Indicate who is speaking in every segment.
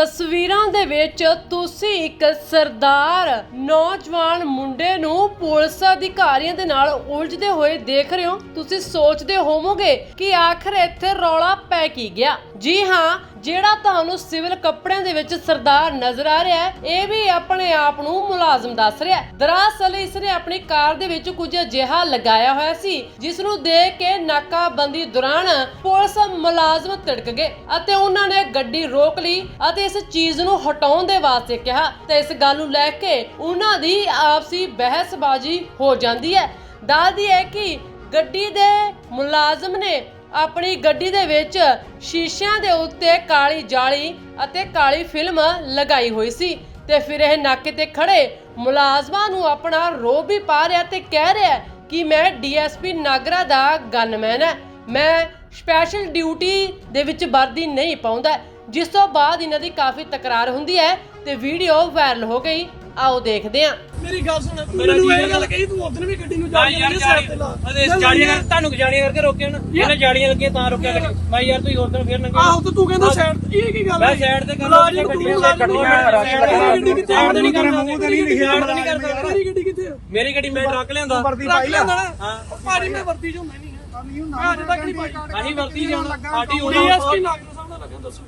Speaker 1: ਤਸਵੀਰਾਂ ਦੇ ਵਿੱਚ ਤੁਸੀਂ ਇੱਕ ਸਰਦਾਰ, ਨੌਜਵਾਨ ਮੁੰਡੇ ਨੂੰ ਪੁਲਿਸ ਅਧਿਕਾਰੀਆਂ ਦੇ ਨਾਲ ਉਲਝਦੇ ਹੋਏ ਦੇਖ ਰਹੇ ਹੋ। ਤੁਸੀਂ ਸੋਚਦੇ ਹੋਵੋਗੇ ਕਿ ਆਖਰ ਇੱਥੇ ਰੌਲਾ ਪੈ ਕੀ ਗਿਆ? ਜੀ ਹਾਂ ਜਿਹੜਾ ਤੁਹਾਨੂੰ ਸਿਵਲ ਕੱਪੜਿਆਂ ਦੇ ਵਿੱਚ ਸਰਦਾਰ ਨਜ਼ਰ ਆ ਰਿਹਾ ਹੈ, ਇਹ ਵੀ ਆਪਣੇ ਆਪ ਨੂੰ ਮੁਲਾਜ਼ਮ ਦੱਸ ਰਿਹਾ ਹੈ। ਦਰਅਸਲ ਇਸ ਨੇ ਆਪਣੀ ਕਾਰ ਦੇ ਵਿੱਚ ਕੁਝ ਅਜਿਹਾ ਲਗਾਇਆ ਹੋਇਆ ਸੀ ਜਿਸ ਨੂੰ ਦੇਖ ਕੇ ਨਾਕਾਬੰਦੀ ਦੌਰਾਨ ਪੁਲਿਸ ਮੁਲਾਜ਼ਮ ਤਿੜਕ ਗਏ ਅਤੇ ਉਹਨਾਂ ਨੇ ਗੱਡੀ ਰੋਕ ਲਈ ਅਤੇ ਇਸ ਚੀਜ਼ ਨੂੰ ਹਟਾਉਣ ਦੇ ਵਾਸਤੇ ਕਿਹਾ ਤੇ ਇਸ ਗੱਲ ਨੂੰ ਲੈ ਕੇ ਉਹਨਾਂ ਦੀ ਆਪਸੀ ਬਹਿਸਬਾਜ਼ੀ ਹੋ ਜਾਂਦੀ ਹੈ। ਦੱਸਦੀ ਹੈ ਕਿ ਗੱਡੀ ਦੇ ਮੁਲਾਜ਼ਮ ਨੇ ਆਪਣੀ ਗੱਡੀ ਦੇ ਵਿੱਚ ਸ਼ੀਸ਼ਿਆਂ ਦੇ ਉੱਤੇ ਕਾਲੀ ਜਾਲੀ ਅਤੇ ਕਾਲੀ ਫਿਲਮ ਲਗਾਈ ਹੋਈ ਸੀ ਤੇ ਫਿਰ ਇਹ ਨਾਕੇ ਤੇ ਖੜੇ ਮੁਲਾਜ਼ਮਾਂ ਨੂੰ ਆਪਣਾ ਰੋਬ ਵੀ ਪਾ ਰਿਹਾ ਤੇ ਕਹਿ ਰਿਹਾ ਕਿ ਮੈਂ ਡੀਐਸਪੀ ਨਾਗਰਾ ਦਾ ਗਨਮੈਨ ਹੈ। ਮੈਂ ਸਪੈਸ਼ਲ ਡਿਊਟੀ ਦੇ ਵਿੱਚ ਵਰਦੀ ਨਹੀਂ ਪਾਉਂਦਾ। ਜਿਸ ਤੋਂ ਬਾਅਦ ਇਹਨਾਂ ਦੀ ਕਾਫੀ ਤਕਰਾਰ ਹੁੰਦੀ ਹੈ ਤੇ ਵੀਡੀਓ ਵਾਇਰਲ ਹੋ ਗਈ। ਆਓ ਦੇਖਦੇ ਹਾਂ
Speaker 2: ਮੇਰੀ ਗੱਲ ਸੁਣ ਤੂੰ ਮੈਨੂੰ
Speaker 3: ਜੀ
Speaker 2: ਇਹ ਗੱਲ ਕਹੀ ਤੂੰ ਉਦੋਂ ਵੀ ਗੱਡੀ ਨੂੰ ਜਾ
Speaker 3: ਯਾਰ ਜਾਲੀ ਅਦੇ ਜਾਲੀਆਂ ਕਰ ਤੁਹਾਨੂੰ ਜਾਲੀਆਂ ਕਰਕੇ ਰੋਕਿਆ ਨਾ। ਇਹਨੇ ਜਾਲੀਆਂ ਲੱਗੀਆਂ ਤਾਂ ਰੋਕਿਆ ਗੱਡੀ ਮੈਂ ਯਾਰ ਤੁਸੀਂ ਹੋਰ ਦਿਨ ਫੇਰ ਨੰਗੇ
Speaker 2: ਆਹੋ ਤੇ ਤੂੰ ਕਹਿੰਦਾ ਸਾਈਡ ਇਹ ਕੀ ਗੱਲ
Speaker 3: ਮੈਂ
Speaker 2: ਹੈ
Speaker 3: ਸਾਈਡ ਤੇ ਕਰ
Speaker 2: ਤੂੰ
Speaker 3: ਰਸ਼ ਲੱਗਣਾ
Speaker 2: ਗੱਡੀ ਕਿੱਥੇ ਆ?
Speaker 3: ਨਹੀਂ ਕਰਨਾ ਮੂੰਹ ਤੇ ਨਹੀਂ ਲਿਖਿਆ ਨਹੀਂ ਕਰਦਾ
Speaker 2: ਮੇਰੀ ਗੱਡੀ ਕਿੱਥੇ ਆ?
Speaker 3: ਮੇਰੀ ਗੱਡੀ ਮੈਂ ਟਰੱਕ ਲਿਆਂਦਾ।
Speaker 2: ਰੱਖ ਲੈਂਦਾ ਨਾ?
Speaker 3: ਹਾਂ।
Speaker 2: ਭਾਜੀ ਮੈਂ ਵਰਤੀ ਚ ਹੁੰਦਾ ਨਹੀਂ ਹੈ ਮੈਂ ਅੱਜ ਤੱਕ ਨਹੀਂ ਪਾਈ।
Speaker 3: ਅਸੀਂ ਵਰਤੀ ਜਾਣਾ ਸਾਡੀ
Speaker 2: ਡੀਐਸਪੀ
Speaker 3: ਉਹਨਾਂ
Speaker 2: ਨਾਗਰ ਸਾਹਿਬ ਨਾਲ ਲੱਗਾ ਦੱਸੋ।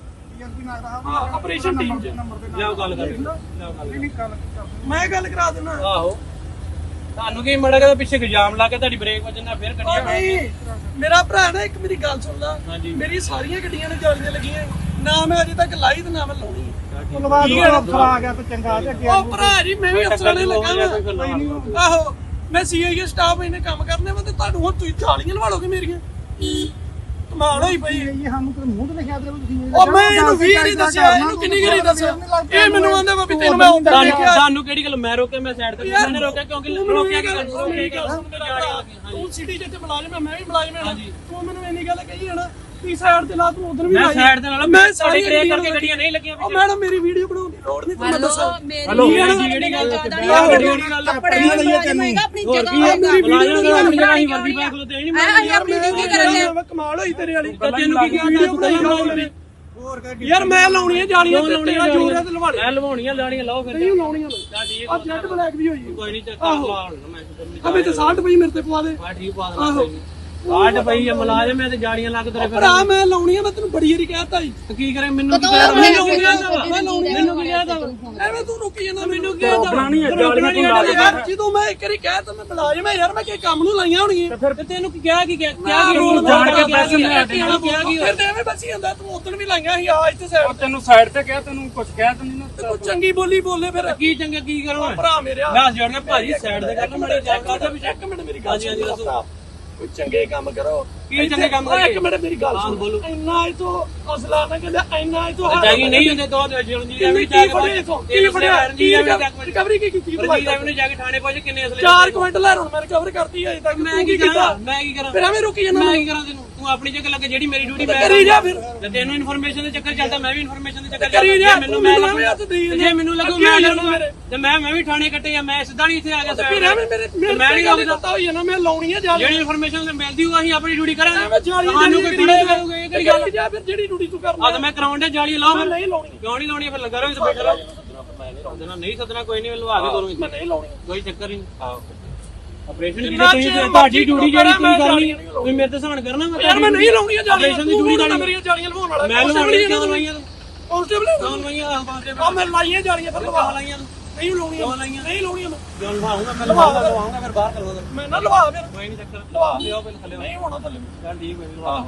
Speaker 2: ਹਾਂ ਆਪਰੇਸ਼ਨ ਟੀਮ ਚ।
Speaker 3: ਲਿਆਓ ਗੱਲ ਕਰ। ਲਿਆਓ ਗੱਲ
Speaker 2: ਮੈਂ ਗੱਲ ਕਰਾ ਦਿੰਦਾ।
Speaker 3: ਆਹੋ। ਤੁਹਾਨੂੰ ਕੀ ਮੜਾ ਕੇ ਪਿੱਛੇ ਇਲਜ਼ਾਮ ਲਾ ਕੇ ਤੁਹਾਡੀ ਬ੍ਰੇਕ ਵੱਜਣ ਨਾਲ ਫੇਰ
Speaker 2: ਉਹ
Speaker 3: ਗੱਡੀਆਂ
Speaker 2: ਨਹੀਂ ਮੇਰਾ ਭਰਾ ਨਾ ਇੱਕ ਮੇਰੀ ਗੱਲ ਸੁਣ ਲਾ।
Speaker 3: ਹਾਂਜੀ।
Speaker 2: ਮੇਰੀ ਸਾਰੀਆਂ ਗੱਡੀਆਂ ਨੂੰ ਜਾਲੀਆਂ ਲੱਗੀਆਂ। ਨਾ ਮੈਂ ਅਜੇ ਤੱਕ ਲਾਈ ਤੇ ਨਾ ਮੈਂ ਲਾਉਣੀ।
Speaker 4: ਧੰਨਵਾਦ ਉਹ ਅਫਸਰ ਆ ਗਿਆ ਤੇ ਚੰਗਾ ਤੇ ਅੱਗੇ
Speaker 2: ਉਹ ਭਰਾ ਜੀ ਮੈਂ ਵੀ ਅਫਸਰਾਂ ਨੇ ਲੱਗਾ
Speaker 3: ਕੋਈ
Speaker 2: ਵਾ
Speaker 3: ਫਿਰ ਨਾ
Speaker 2: ਆਹੋ ਮੈਂ ਸੀਆਈਏ ਸਟਾਫ ਇਹਨੇ ਕੰਮ ਕਰਨੇ ਵਾ ਤੇ ਤੁਹਾਨੂੰ ਹੁਣ ਤੁਸੀਂ ਜਾਲੀਆਂ ਲਵਾ ਲੋਗੇ ਮੇਰੀਆਂ। ਕਮਾਲ ਹੋਈ ਪਈ
Speaker 4: ਇਹ ਸਾਨੂੰ ਤੇ ਮੂੰਹ ਤੇ ਲਿਖਿਆ ਤੇ ਤੁਸੀਂ
Speaker 2: ਉਹ ਮੈਂ ਇਹਨੂੰ ਵੀ ਨਹੀਂ ਦੱਸਿਆ ਇਹਨੂੰ ਕਿੰਨੀ ਗਰੀ ਦੱਸਿਆ? ਇਹ ਮੈਨੂੰ ਆਂਦਾ ਵਾ ਵੀ ਤੈਨੂੰ ਮੈਂ
Speaker 3: ਤੁਹਾਨੂੰ
Speaker 2: ਦੇਖਿਆ।
Speaker 3: ਤੁਹਾਨੂੰ ਕਿਹੜੀ ਗੱਲ ਮੈਂ ਰੋਕਿਆ ਮੈਂ ਸਾਈਡ ਤੇ ਮੈंने ਰੋਕਿਆ ਕਿਉਂਕਿ ਰੋਕਿਆ ਕਿ
Speaker 2: ਭਰਾ,
Speaker 3: ਹਾਂਜੀ
Speaker 2: ਤੂੰ ਸਿਟੀ ਜਿੱਥੇ ਮੁਲਾਜ਼ਮ ਹੈ ਮੈਂ ਵੀ ਮੁਲਾਜ਼ਮ ਹਾਂ। ਤੂੰ ਮੈਨੂੰ ਇੰਨੀ ਗੱਲ ਕਹੀ ਹੈ ਨਾ ਤੀ ਸਾਈਡ ਤੇ ਲਾ ਤੂੰ? ਉਧਰ ਵੀ
Speaker 3: ਮੈਂ
Speaker 2: ਲਾਈ।
Speaker 3: ਸਾਈਡ ਦੇ ਨਾਲ
Speaker 2: ਮੈਂ
Speaker 3: ਤੁਹਾਡੇ
Speaker 2: ਸਾਰੀ
Speaker 3: ਕ੍ਰੇਕ
Speaker 2: ਗੱਡੀਆਂ
Speaker 3: ਕਰਕੇ ਗੱਡੀਆਂ ਨਹੀਂ ਲੱਗੀਆਂ
Speaker 2: ਉਹ ਮੈਡਮ ਮੇਰੀ ਵੀਡੀਓ ਬਣਾਉਣ ਦੀ ਲੋੜ ਨਹੀਂ ਤੁਹਾਨੂੰ ਦੱਸਾਂ।
Speaker 3: ਹਲੋ ਜਿਹੜੀ ਜਿਹੜੀ ਗੱਲ ਜਿਹੜੀ ਗੱਲ
Speaker 4: ਕੱਪੜੇ ਲਈਏ ਤੈਨੂੰ
Speaker 3: ਹੋਰ ਕੀ ਹੈ ਹੀ ਵਰਦੀ ਪਾ ਖਲੋਤੇ ਨਹੀਂ ਮੈਂ
Speaker 2: ਮੇਰੀ ਕਮਾਲ ਹੋਈ ਤੇਰੇ ਵਾਲੀ।
Speaker 3: ਤੈਨੂੰ ਕੀ ਕਿਹਾ
Speaker 2: ਵੀਡੀਓ ਬਣਾਈ ਮੇਰੀ ਯਾਰ ਮੈਂ ਲਾਉਣੀਆਂ ਜਾਲੀਆਂ ਤੇ ਤੇਰਾ ਜੋਰ ਹੈ ਤੇ ਲਵਾ ਲੈ।
Speaker 3: ਮੈਂ ਲਵਾਉਣੀਆਂ ਲਾਣੀਆਂ ਲਾਓ ਫਿਰ।
Speaker 2: ਨਹੀਂ ਲਾਉਣੀਆਂ
Speaker 3: ਚੱਲ ਠੀਕ
Speaker 2: ਆ ਜੈਟ ਬਲੈਕ ਵੀ ਹੋਈ।
Speaker 3: ਕੋਈ ਨਹੀਂ ਲਾ ਲੈਣਾ ਮੈਂ
Speaker 2: ਆ ਵਿੱਚ 60 ਪਈ ਮੇਰੇ ਤੇ ਪਵਾ ਦੇ।
Speaker 3: ਠੀਕ ਪਾ ਦੇਣਾ ਆਟ ਪਈ ਆ ਮੁਲਾਜ਼ਮ ਐ ਤੇ ਜਾੜੀਆਂ ਲੱਗ ਤੇਰੇ ਫਿਰ
Speaker 2: ਭਰਾ ਮੈਂ ਲਾਉਣੀਆਂ ਮੈਂ ਤੈਨੂੰ ਬੜੀ ਵਾਰੀ ਕਹਿਤਾ ਜੀ
Speaker 3: ਕੀ ਕਰੇ ਮੈਨੂੰ ਕੀ ਕਰੇ
Speaker 2: ਮੈਂ ਲਾਉਣੀਆਂ ਮੈਂ ਲਾਉਣੀਆਂ
Speaker 3: ਮੈਨੂੰ ਕੀ ਕਹਦਾ
Speaker 2: ਐਵੇਂ ਤੂੰ ਰੁਕੀ ਜਾਂਦਾ ਮੈਨੂੰ ਕੀ
Speaker 3: ਬਣਾਣੀ ਹੈ ਜਾਲੀਆਂ ਤੂੰ ਲਾ
Speaker 2: ਯਾਰ ਜਦੋਂ ਮੈਂ ਇੱਕ ਵਾਰੀ ਕਹਿ ਤਾ ਮੈਂ ਮੁਲਾਜ਼ਮ ਹੈ ਯਾਰ ਮੈਂ ਕਿ ਕੰਮ ਨੂੰ ਲਾਈਆਂ ਹੋਣਗੀਆਂ।
Speaker 3: ਫਿਰ ਤੈਨੂੰ ਕੀ ਕਿਹਾ ਕੀ ਕਿਹਾ? ਕੀ ਰੋਲ ਜਾਣ ਕੇ ਕਿਹਾ ਕੀ ਕਿਹਾ ਕੀ
Speaker 2: ਫਿਰ ਤੇ ਐਵੇਂ ਬਸੀ ਜਾਂਦਾ ਤੂੰ ਉਦੋਂ ਵੀ ਲਾਈਆਂ ਸੀ ਆ ਇੱਥੇ ਸਾਈਡ
Speaker 4: ਤੈਨੂੰ ਸਾਈਡ ਤੇ ਕਿਹਾ ਤੈਨੂੰ ਕੁਝ ਕਹਿ ਤੈਨੂੰ ਨਾ
Speaker 2: ਤੇ ਤੂੰ ਚੰਗੀ ਬੋਲੀ ਬੋਲੇ ਫਿਰ।
Speaker 3: ਕੀ ਚੰਗਾ ਕੀ ਕਰੋ?
Speaker 2: ਭਰਾ ਮੇਰਿਆ
Speaker 3: ਮੈਂ ਜੋੜਨਾ ਭਾਜੀ ਸਾਈਡ ਦੇ ਕਰਨਾ ਮੜੀ ਜਾ ਕਰਦਾ ਵੀ
Speaker 2: ਇੱਕ ਮਿੰਟ ਮੇਰੀ ਗੱਲ
Speaker 3: ਹਾਂਜੀ, ਹਾਂਜੀ। ਦੱਸੋ।
Speaker 2: ਕੋਈ ਚੰਗੇ ਕੰਮ ਕਰੋ।
Speaker 3: ਕੀ ਚੰਗੇ ਕੰਮ
Speaker 2: ਓਏ? ਇੱਕ ਮਿੰਟ ਮੇਰੀ ਗੱਲ
Speaker 3: ਹਾਂ,
Speaker 2: ਸੁਣ।
Speaker 3: ਬੋਲੋ।
Speaker 2: ਇੰਨਾ ਇਹ ਤੋਂ ਅਸਲਾ ਨਾ ਕਹਿੰਦਾ ਇੰਨਾ ਇਹ ਤੋਂ
Speaker 3: ਜਾਗੀ ਨਹੀਂ ਹੁੰਦੇ ਦੋ ਦੇ ਜੁਣ ਜੀ
Speaker 2: ਕਿੰਨੀ ਕੀ ਫੜਿਆ ਇਥੋਂ? ਕੀ ਫੜਿਆ ਕੀ ਰਿਕਵਰੀ ਕੀ ਕੀਤੀ?
Speaker 3: ਰਜੀ ਸਾਹਿਬ ਨੇ ਜਾ ਕੇ ਥਾਣੇ ਪਹੁੰਚ ਕਿੰਨੇ ਅਸਲੇ
Speaker 2: 4 ਕੁਇੰਟਲ ਲੈ ਹੁਣ ਮੈਂ ਰਿਕਵਰ ਕਰਤੀ ਅਜੇ ਤੱਕ।
Speaker 3: ਮੈਂ ਕੀ
Speaker 2: ਕੀਤਾ?
Speaker 3: ਕਰਾਂ? ਮੈਂ ਕੀ ਕਰਾਂ?
Speaker 2: ਫਿਰ ਐਵੇਂ ਰੁਕੀ ਜਾਂਦਾ
Speaker 3: ਮੈਂ ਕੀ ਕਰਾਂ ਤੈਨੂੰ? ਤੂੰ ਆਪਣੀ ਜਗ੍ਹਾ ਲੱਗੇ ਜਿਹੜੀ ਮੇਰੀ ਡਿਊਟੀ ਮੈਂ
Speaker 2: ਕਰੀ ਜਾ ਫਿਰ।
Speaker 3: ਤੇ ਤੈਨੂੰ ਇਨਫੋਰਮੇਸ਼ਨ ਦੇ ਚੱਕਰ ਚੱਲਦਾ ਮੈਂ ਵੀ ਇਨਫੋਰਮੇਸ਼ਨ ਦੇ ਚੱਕਰ
Speaker 2: ਕਰੀ
Speaker 3: ਚੱਲਦਾ।
Speaker 2: ਜਾ,
Speaker 3: ਜੇ ਮੈਨੂੰ ਮੈਂ ਲੱਗੂ ਜੇ ਮੈਨੂੰ ਲੱਗੂ ਮੈਂ
Speaker 2: ਆ
Speaker 3: ਲੱਗੂ। ਤੇ ਮੈਂ ਮੈਂ ਵੀ ਥਾਣੇ ਕੱਟੇ ਆ ਮੈਂ ਸਿੱਧਾ ਨਹੀਂ ਇੱਥੇ ਆ ਗਿਆ
Speaker 2: ਫਿਰ
Speaker 3: ਮੈਂ ਨਹੀਂ ਲੱਗਦਾ।
Speaker 2: ਪਤਾ ਹੋਈ ਨਾ ਮੈਂ ਲਾਉਣੀ ਹੈ ਜਾਲੀ।
Speaker 3: ਜਿਹੜੀ ਇਨਫੋਰਮੇਸ਼ਨ ਮਿਲਦੀ ਉਹ ਅਸੀਂ ਆਪਣੀ ਡਿਊਟੀ ਕਰਾਂਗੇ। ਤੁਹਾਨੂੰ ਕੋਈ ਥੋੜਾ ਕਰੂਗਾ ਇਹ ਕਿਹੜੀ ਗੱਲ
Speaker 2: ਜਾ ਫਿਰ ਜਿਹੜੀ ਡਿਊਟੀ ਤੂੰ ਕਰਨਾ।
Speaker 3: ਆ ਤਾਂ ਮੈਂ ਕਰਾਉਣ ਦੇ ਜਾਲੀ
Speaker 2: ਮੈਂ
Speaker 3: ਫਿਰ।
Speaker 2: ਨਹੀਂ ਲਾਉਣੀ।
Speaker 3: ਕਿਉਂ ਨਹੀਂ ਲਾਉਣੀ? ਫਿਰ ਲੱਗਾ ਰਹੋ ਇੱਥੇ ਬੈਠਾ ਰਹੋ ਨਹੀਂ ਸਦਨਾ ਕੋਈ ਨਹੀਂ ਲਵਾ ਕੇ ਕਰੂੰਗੀ।
Speaker 2: ਮੈਂ ਨਹੀਂ ਲਾਉਣੀ।
Speaker 3: ਕੋਈ ਚੱਕਰ ਨਹੀਂ। ਆਪਰੇਸ਼ਨ
Speaker 2: ਚਿਰ
Speaker 3: ਤੁਸੀਂ ਤੁਹਾਡੀ ਡਿਊਟੀ ਜਿਹੜੀ ਤੁਸੀਂ ਕਰਨੀ
Speaker 2: ਜਾਲੀਆਂ
Speaker 3: ਤੁਸੀਂ ਮੇਰੇ ਤੇ ਸਹਾਨ ਕਰਨਾ ਮੈਂ
Speaker 2: ਯਾਰ ਮੈਂ ਨਹੀਂ ਲਾਉਣੀਆਂ ਜਾਲੀਆਂ
Speaker 3: ਆਪਰੇਸ਼ਨ ਦੀ ਡਿਊਟੀ
Speaker 2: ਤਾਂ
Speaker 3: ਕਰਨੀ
Speaker 2: ਮੇਰੀਆਂ ਜਾਲੀਆਂ ਲਵਾਉਣ ਵਾਲਾ
Speaker 3: ਮੈਂ ਲਵਾਉਣੀ ਕਿਉਂ ਲਵਾਈਆਂ?
Speaker 2: ਕਾਂਸਟੇਬਲ
Speaker 3: ਲਵਾਈਆਂ ਆਹ
Speaker 2: ਆ ਮੈਂ ਲਾਈਆਂ ਜਾਲੀਆਂ ਫਿਰ ਲਵਾ
Speaker 3: ਲਾਈਆਂ
Speaker 2: ਨਹੀਂ ਲਾਉਣੀਆਂ।
Speaker 3: ਲਾਈਆਂ?
Speaker 2: ਨਹੀਂ ਲਾਉਣੀਆਂ ਮੈਂ।
Speaker 3: ਕਿਉਂ ਲਵਾਉਂਗਾ ਮੈਂ ਲਵਾਉਂਗਾ ਫਿਰ ਬਾਹਰ ਕਰਵਾ ਦੇ
Speaker 2: ਮੈਂ ਨਾ ਲਵਾ ਫਿਰ।
Speaker 3: ਕੋਈ ਨਹੀਂ ਚੱਕਰ।
Speaker 2: ਲਵਾ।
Speaker 3: ਲਿਆਓ ਪਹਿਲੇ ਥੱਲੇ
Speaker 2: ਨਹੀਂ ਹੋਣਾ ਥੱਲੇ।
Speaker 3: ਚੱਲ ਠੀਕ ਹੈ ਲਵਾ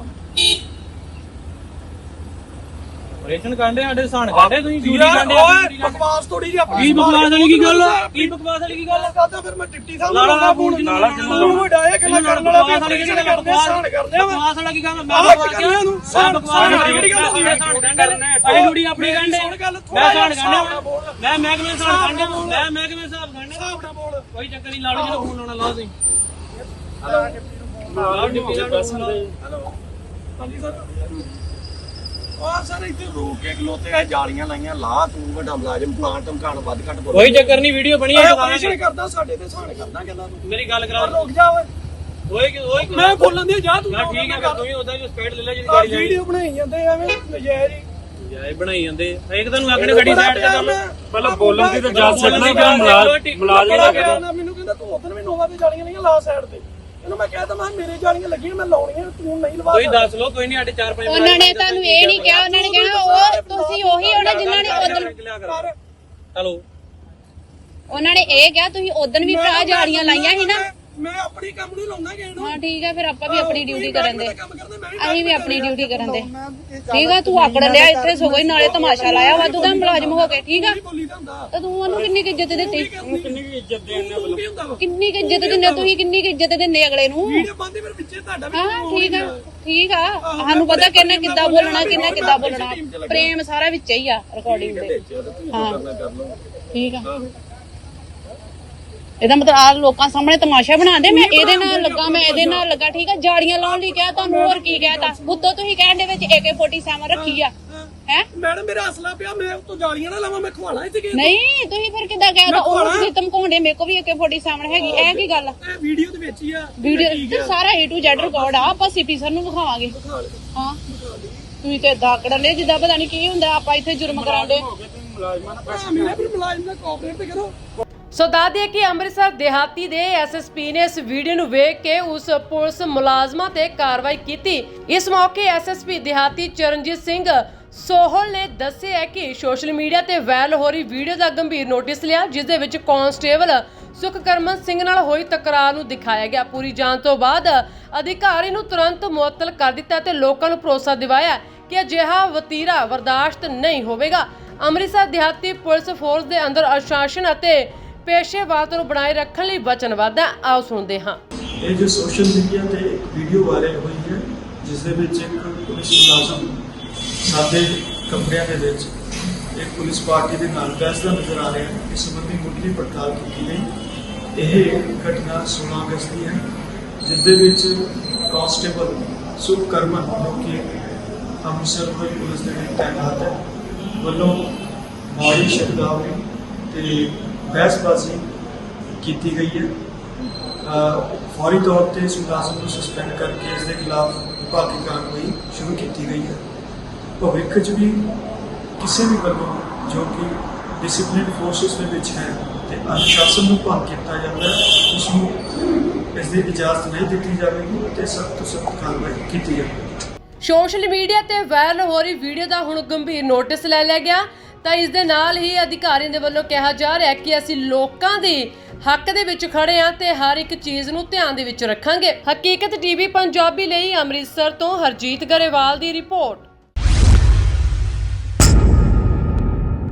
Speaker 3: ਆਪਰੇਸ਼ਨ ਕਾਂਡੇ ਸਾਡੇ ਸਹਾਨ ਕਾਂਡੇ ਤੁਸੀਂ ਡਿਊਟੀ
Speaker 2: ਯਾਰ
Speaker 3: ਕਾਂਡੇ
Speaker 2: ਓਏ ਬਕਵਾਸ ਥੋੜੀ ਜਿਹੀ ਆਪਣੀ
Speaker 3: ਕੀ ਬਕਵਾਸ ਵਾਲੀ ਕੀ ਗੱਲ ਕੀ ਬਕਵਾਸ ਵਾਲੀ ਕੀ ਗੱਲ ਆ?
Speaker 2: ਕਰਦਾ ਫਿਰ ਮੈਂ ਡਿਪਟੀ ਸਾਹਿਬ
Speaker 3: ਲਾਲਾ
Speaker 2: ਲਾਲਾ
Speaker 3: ਫੋਨ
Speaker 2: ਫੋਨ।
Speaker 3: ਲਾਲਾ
Speaker 2: ਤੂੰ ਵੱਡਾ ਹੈ ਕਿ ਮੈਂ ਕਰਨ ਵਾਲਾ ਵੀ ਜਿਹੜੇ ਕਰਦੇ ਸਾਨ ਕਰਦੇ ਆ
Speaker 3: ਬਕਵਾਸ ਵਾਲਾ ਕੀ ਕੰਮ ਮੈਂ ਬਕਵਾਸ
Speaker 2: ਕਰਨਾ ਨੂੰ ਸਾਨ
Speaker 3: ਬਕਵਾਸ
Speaker 2: ਸਾਨ
Speaker 3: ਵਾਲੀ
Speaker 2: ਕਿਹੜੀ ਗੱਲ ਹੁੰਦੀ ਹੈ
Speaker 3: ਅਰੇ ਡਿਊਟੀ ਆਪਣੀ
Speaker 2: ਗੱਲ
Speaker 3: ਮੈਂ ਸਾਨ ਕਾਂਡੇ ਮੈਂ ਮਹਿਕਮੇ ਸਾਨ ਕਾਂਡੇ ਮੈਂ ਮਹਿਕਮੇ ਸਾਹਿਬ ਕਾਂਡੇ
Speaker 2: ਹਿਸਾਬ ਨਾਲ ਬੋਲ।
Speaker 3: ਕੋਈ ਚੱਕਰ ਨਹੀਂ ਲਾੜੋ ਜਿਹੜਾ ਫੋਨ ਲਾਉਣਾ ਲਾਓ ਤੁਸੀਂ। ਲਾਓ ਡਿਊਟੀ ਲਾਓ।
Speaker 2: ਹੈਲੋ। ਹਾਂਜੀ ਸਰ। ਆ ਸਰ ਇੱਥੇ ਰੋਕ ਕੇ ਖਲੋਤੇ ਆ ਜਾਲੀਆਂ ਲਾਈਆਂ ਲਾ ਤੂੰ ਵੱਡਾ ਮੁਲਾਜ਼ਮ ਪਲਾਂਟ ਧਮਕਾਣ ਵੱਧ ਘੱਟ ਬੋਲ।
Speaker 3: ਕੋਈ ਚੱਕਰ ਨਹੀਂ ਵੀਡੀਓ ਬਣੀ ਹੈ
Speaker 2: ਆਪਰੇਸ਼ਨ ਕਰਦਾ ਸਾਡੇ ਤੇ ਸਾਨ ਕਰਦਾ ਕਹਿੰਦਾ ਤੂੰ।
Speaker 3: ਮੇਰੀ ਗੱਲ ਕਰਾ।
Speaker 2: ਰੁਕ ਜਾ ਓਏ।
Speaker 3: ਓਏ ਕਿ ਓਏ
Speaker 2: ਮੈਂ ਬੋਲਣ ਦੀ ਜਾ ਤੂੰ
Speaker 3: ਠੀਕ ਹੈ ਤੂੰ ਹੀ ਉਹਦਾ ਜੋ ਸਪੀਡ ਲੈ ਲੈ ਜਿਹੜੀ ਗਾੜੀ
Speaker 2: ਵੀਡੀਓ ਬਣਾਈ ਜਾਂਦੇ ਐਵੇਂ ਨਜਾਇਜ਼ ਹੀ।
Speaker 3: ਜਾਏ ਬਣਾਈ ਜਾਂਦੇ ਇੱਕ ਤੁਹਾਨੂੰ ਆਖਣੇ ਗੱਡੀ ਸਾਈਡ ਤੇ ਕਰ
Speaker 4: ਪਹਿਲਾਂ ਬੋਲਣ ਦੀ ਤਾਂ ਸਿੱਖਣਾ
Speaker 3: ਦੀ
Speaker 4: ਕਿ ਕਰੋ
Speaker 2: ਨਾਲ ਮੈਨੂੰ ਕਹਿੰਦਾ ਤੂੰ ਉਧਰ ਵੀ ਨੋਵਾ ਤੇ ਜਾਲੀਆਂ ਨਹੀਂ ਲਾ ਸਾਈਡ ਤੇ। ਇਹਨੂੰ ਮੈਂ ਕਹਿ ਤਾ ਮੈਂ ਕਿਹਾ ਮੇਰੇ ਜਾਲੀਆਂ ਲੱਗੀਆਂ ਮੈਂ ਲਾਉਣੀਆਂ ਤੂੰ ਨਹੀਂ ਲਵਾ
Speaker 3: ਕੋਈ ਦੱਸ ਲਓ ਕੋਈ ਨਹੀਂ ਸਾਡੇ ਚਾਰ ਪੰਜ
Speaker 5: ਉਹਨਾਂ ਨੇ ਤੁਹਾਨੂੰ ਇਹ ਨਹੀਂ ਕਿਹਾ ਉਹਨਾਂ ਨੇ ਕਿਹਾ ਉਹ ਤੁਸੀਂ ਉਹੀ ਹੋਣਾ ਜਿਨ੍ਹਾਂ ਨੇ ਉਦੋਂ
Speaker 2: ਕਰ
Speaker 3: ਹਲੋ।
Speaker 5: ਉਹਨਾਂ ਨੇ ਇਹ ਕਿਹਾ ਤੁਸੀਂ ਉਦੋਂ ਵੀ ਭਰਾ ਜਾੜੀਆਂ ਲਾਈਆਂ ਸੀ ਨਾ।
Speaker 2: ਮੈਂ ਆਪਣੀ ਕੰਮ ਨੂੰ ਲਾਉਣਾ ਕਿਸੇ ਨੂੰ।
Speaker 5: ਹਾਂ ਠੀਕ ਹੈ ਫਿਰ ਆਪਾਂ ਵੀ ਆਪਣੀ ਡਿਊਟੀ ਕਰਨ ਦੇ। ਅਸੀਂ ਵੀ ਆਪਣੀ ਡਿਊਟੀ ਕਰਨ ਦੇ। ਠੀਕ ਆ ਤੂੰ ਆਕੜ ਲਿਆ ਇੱਥੇ ਸਗੋਂ ਹੀ ਨਾਲੇ ਤਮਾਸ਼ਾ ਲਾਇਆ ਵਾਧੂ ਦਾ ਮੁਲਾਜ਼ਮ ਹੋ ਕੇ ਠੀਕ ਆ?
Speaker 2: ਬੋਲੀ
Speaker 5: ਤਾਂ ਤੂੰ ਉਹਨੂੰ ਕਿੰਨੀ ਕੁ ਇੱਜ਼ਤ ਦਿੱਤੀ?
Speaker 4: ਕਿੰਨੀ ਵੀ ਇੱਜ਼ਤ ਦੇਣ
Speaker 2: ਤੂੰ ਵਾ?
Speaker 5: ਕਿੰਨੀ ਕੁ ਇੱਜ਼ਤ ਦਿੰਦੇ ਤੁਸੀਂ ਕਿੰਨੀ ਕੁ ਇੱਜ਼ਤ ਦਿੰਦੇ ਅਗਲੇ ਨੂੰ?
Speaker 2: ਵੀਡੀਓ ਬੰਦੇ ਫਿਰ ਪਿੱਛੇ ਤੁਹਾਡਾ ਵੀ
Speaker 5: ਹਾਂ ਠੀਕ ਆ ਠੀਕ ਆ। ਸਾਨੂੰ ਪਤਾ ਕਿੰਨੇ ਕਿੱਦਾਂ ਬੋਲਣਾ ਕਿੰਨੇ ਕਿੱਦਾਂ ਬੋਲਣਾ ਪ੍ਰੇਮ ਸਾਰਾ ਵਿੱਚ ਹੀ ਆ ਰਿਕਾਰਡਿੰਗ ਦੇ ਹਾਂ ਠੀਕ ਆ ਇਹਦਾ ਮਤਲਬ ਆ ਲੋਕਾਂ ਸਾਹਮਣੇ ਤਮਾਸ਼ਾ ਬਣਾਉਂਦੇ ਮੈਂ ਇਹਦੇ ਨਾਲ ਲੱਗਾ ਮੈਂ ਇਹਦੇ ਨਾਲ ਲੱਗਾ ਠੀਕ ਆ? ਜਾੜੀਆਂ ਲਾਉਣ ਲਈ ਕਿਹਾ ਤੁਹਾਨੂੰ ਹੋਰ ਕੀ ਕਹਿਤਾ ਉੱਤੋਂ ਤੁਸੀਂ ਕਹਿਣ ਦੇ ਵਿੱਚ AK47 ਰੱਖੀ ਆ ਹੈ?
Speaker 2: ਮੈਡਮ ਮੇਰਾ ਅਸਲਾ ਪਿਆ ਮੈਂ ਉਤੋਂ ਜਾਲੀਆਂ ਨਾ ਲਾਵਾਂ ਮੈਂ ਖਵਾਣਾ ਇੱਥੇ ਨੂੰ।
Speaker 5: ਨਹੀਂ ਤੁਸੀਂ ਫਿਰ ਕਿੱਦਾਂ ਕਹਿਤਾ ਉਹ ਤੁਸੀਂ ਧਮਕਾਉਂਦੇ ਮੇਰੇ ਕੋ ਵੀ AK47 ਹੈਗੀ ਇਹ ਕੀ ਗੱਲ
Speaker 2: ਇਹ ਵੀਡੀਓ ਦੇ ਵਿੱਚ ਹੀ ਆ
Speaker 5: ਵੀਡੀਓ ਤੇ ਸਾਰਾ A to Z ਰਿਕਾਰਡ ਆ ਆਪਾਂ ਸੀਪੀ ਸਰ ਨੂੰ ਵਿਖਾਵਾਂਗੇ। ਹਾਂ। ਤੁਸੀਂ ਤੇ ਦਾਕੜ ਲੈ ਜਿੱਦਾਂ ਪਤਾ ਨਹੀਂ ਕੀ ਹੁੰਦਾ ਆਪਾਂ ਇੱਥੇ ਜੁਰਮ ਕਰਾਉਂਦੇ।
Speaker 4: ਮੁਲਾਜ਼ਮਾਂ ਨਾਲ
Speaker 2: ਮੇਰੇ ਫਿਰ ਮੁਲਾਜ਼ਮ ਨਾਲ ਕੋਆਪਰੇਟ ਤੇ ਕਰੋ।
Speaker 1: ਸੋ ਦੱਸ ਕਿ ਅੰਮ੍ਰਿਤਸਰ ਦਿਹਾਤੀ ਦੇ ਐਸਐਸਪੀ ਨੇ ਇਸ ਵੀਡੀਓ ਨੂੰ ਵੇਖ ਕੇ ਉਸ ਪੁਲਿਸ ਮੁਲਾਜ਼ਮਾਂ ਤੇ ਕਾਰਵਾਈ ਕੀਤੀ। ਇਸ ਮੌਕੇ ਐਸਐਸਪੀ ਦਿਹਾਤੀ ਚਰਨਜੀਤ ਸਿੰਘ ਸੋਹਲ ਨੇ ਦੱਸਿਆ ਕਿ ਸੋਸ਼ਲ ਮੀਡੀਆ ਤੇ ਵਾਇਰਲ ਹੋ ਰਹੀ ਵੀਡੀਓ ਦਾ ਗੰਭੀਰ ਨੋਟਿਸ ਲਿਆ, ਜਿਸ ਦੇ ਵਿੱਚ ਕਾਂਸਟੇਬਲ ਸੁਖਕਰਮਨ ਸਿੰਘ ਨਾਲ ਹੋਈ ਤਕਰਾਰ ਨੂੰ ਦਿਖਾਇਆ ਗਿਆ। ਪੂਰੀ ਜਾਂਚ ਤੋਂ ਬਾਅਦ ਅਧਿਕਾਰੀ ਨੂੰ ਤੁਰੰਤ ਮੁਅੱਤਲ ਕਰ ਦਿੱਤਾ ਤੇ ਲੋਕਾਂ ਨੂੰ ਭਰੋਸਾ ਦਿਵਾਇਆ ਕਿ ਅਜਿਹਾ ਵਤੀਰਾ ਬਰਦਾਸ਼ਤ ਨਹੀਂ ਹੋਵੇਗਾ। ਅੰਮ੍ਰਿਤਸਰ ਦਿਹਾਤੀ ਪੁਲਿਸ ਫੋਰਸ ਦੇ ਅੰਦਰ ਅਨੁਸ਼ਾਸਨ ਅਤੇ ਪੇਸ਼ੇਵਾਦ ਨੂੰ ਬਣਾਏ ਰੱਖਣ ਲਈ ਵਚਨਬੱਧ ਹੈ। ਆਓ ਸੁਣਦੇ ਹਾਂ।
Speaker 6: ਇਹ ਜੋ ਸੋਸ਼ਲ ਮੀਡੀਆ ਤੇ ਇੱਕ ਵੀਡੀਓ ਵਾਇਰਲ ਹੋਈ ਹੈ, ਜਿਸ ਦੇ ਵਿੱਚ ਇੱਕ ਪੁਲਿਸ ਮੁਲਾਜ਼ਮ ਸਾਡੇ ਕਮਰਿਆਂ ਦੇ ਵਿੱਚ ਇੱਕ ਪੁਲਿਸ ਪਾਰਟੀ ਦੇ ਨਾਲ ਬਹਿਸਦਾ ਨਜ਼ਰ ਆ ਰਿਹਾ ਹੈ। ਇਸ ਸੰਬੰਧੀ ਮੁੱਢਲੀ ਪੜਤਾਲ ਕੀਤੀ ਗਈ। ਇਹ ਘਟਨਾ 16 ਅਗਸਤ ਦੀ ਹੈ, ਜਿਸ ਦੇ ਵਿੱਚ ਕਾਂਸਟੇਬਲ ਸੁਖਕਰਮਨ ਜੋ ਕਿ ਅੰਮ੍ਰਿਤਸਰ ਹੋਈ ਪੁਲਿਸ ਦੇ ਵਿੱਚ ਤਾਇਨਾਤ ਹੈ। ਵੱਲੋਂ ਮਾੜੀ ਸ਼ਬਦਾਵਲੀ ਤੇ ਬਹਿਸਬਾਜ਼ੀ ਕੀਤੀ ਗਈ ਹੈ। ਫੌਰੀ ਤੌਰ ਤੇ ਇਸ ਨੂੰ ਸਸਪੈਂਡ ਕਰਕੇ ਇਸ ਦੇ ਖਿਲਾਫ ਵਿਭਾਗੀ ਕਾਰਵਾਈ ਸ਼ੁਰੂ ਕੀਤੀ ਗਈ ਹੈ। ਭਵਿੱਖ 'ਚ ਵੀ ਕਿਸੇ ਵੀ ਵੱਲੋਂ ਜੋ ਕਿ ਡਿਸਪਲਿਨ ਫੋਰਸਸ ਦੇ ਵਿੱਚ ਹੈ ਤੇ ਅਨੁਸ਼ਾਸਨ ਨੂੰ ਭੰਗ ਕੀਤਾ ਜਾਂਦਾ ਹੈ, ਉਸ ਨੂੰ ਇਸ ਦੀ ਇਜਾਜ਼ਤ ਨਹੀਂ ਦਿੱਤੀ ਜਾਵੇਗੀ ਤੇ ਸਖਤ ਤੋਂ ਸਖਤ ਕਾਰਵਾਈ ਕੀਤੀ ਜਾਵੇਗੀ।
Speaker 1: ਸੋਸ਼ਲ ਮੀਡੀਆ ਤੇ ਵਾਇਰਲ ਹੋ ਰਹੀ ਵੀਡੀਓ ਦਾ ਹੁਣ ਗੰਭੀਰ ਨੋਟਿਸ ਲੈ ਲਿਆ ਗਿਆ। ਤਾਂ ਇਸ ਦੇ ਨਾਲ ਹੀ ਅਧਿਕਾਰੀਆਂ ਦੇ ਵੱਲੋਂ ਕਿਹਾ ਜਾ ਰਿਹਾ ਕਿ ਅਸੀਂ ਲੋਕਾਂ ਦੇ ਹੱਕ ਦੇ ਵਿੱਚ ਖੜੇ ਹਾਂ ਤੇ ਹਰ ਇੱਕ ਚੀਜ਼ ਨੂੰ ਧਿਆਨ ਦੇ ਵਿੱਚ ਰੱਖਾਂਗੇ। ਹਕੀਕਤ ਟੀਵੀ ਪੰਜਾਬੀ ਲਈ ਅੰਮ੍ਰਿਤਸਰ ਤੋਂ ਹਰਜੀਤ ਗਰੇਵਾਲ ਦੀ ਰਿਪੋਰਟ।